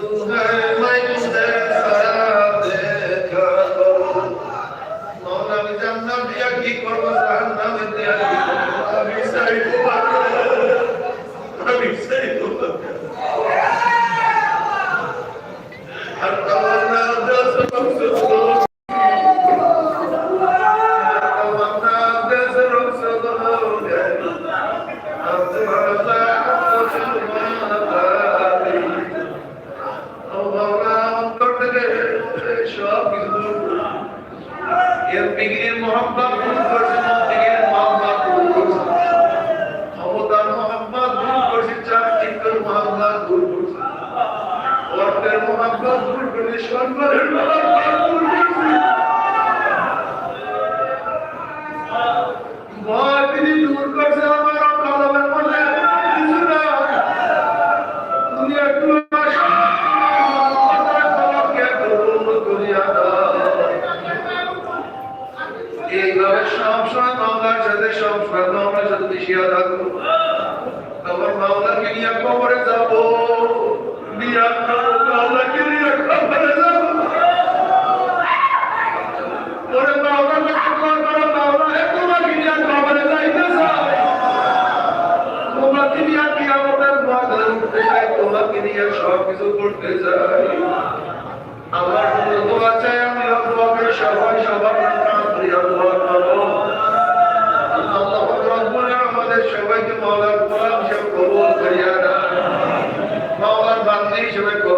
है মিশিয়ে থাকব আমার মামলাকে নিয়ে কবরে যাব। বিরাট মামলাকে নিয়ে কবরে যাব। ওরে মাওলা, লক্ষ্য করো মাওলা, হে তোমাকে নিয়ে কবরে যাইতে চাই। তোমাকে নিয়ে কিয়ামতের ময়দানে উঠতে চাই তোমাকে নিয়ে সব কিছু করতে চাই। আমার দোয়া চাই, আমি সবাই সবার প্রিয় দোয়া করো আল্লাহ রব্বুল আমাদের সবাইকে মাওলার গোলাম হিসেবে কবুল করিয়া দেন মাওলার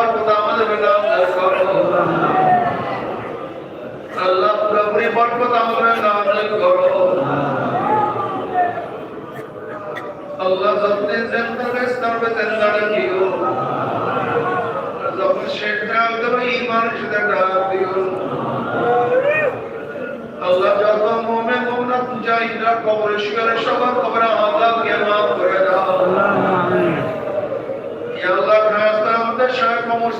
और खुदावंद विलाम नाजल करो अल्लाह प्रभु पर खुदावंद नाजल करो अल्लाह सबने ज़िंदा में सर्व ज़िंदा रखियो सब क्षेत्र अंदर ईमान से डाल दियो अल्लाह जब मोमेन मोमना पूजा, इधर कब्र शिवर शबर कब्र आज़ाद के माफ़ कर दो শায়খ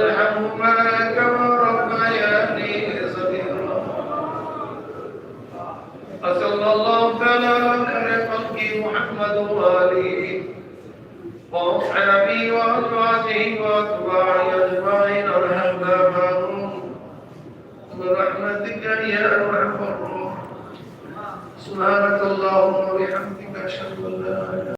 رب ارحمهما كما ربياني صغيرا. وصلى الله تعالى على خلقه محمد وآله وأصحابه وأزواجه وأتباعه أجمعين. ارحمنا معهم برحمتك يا أرحم الراحمين. سبحانك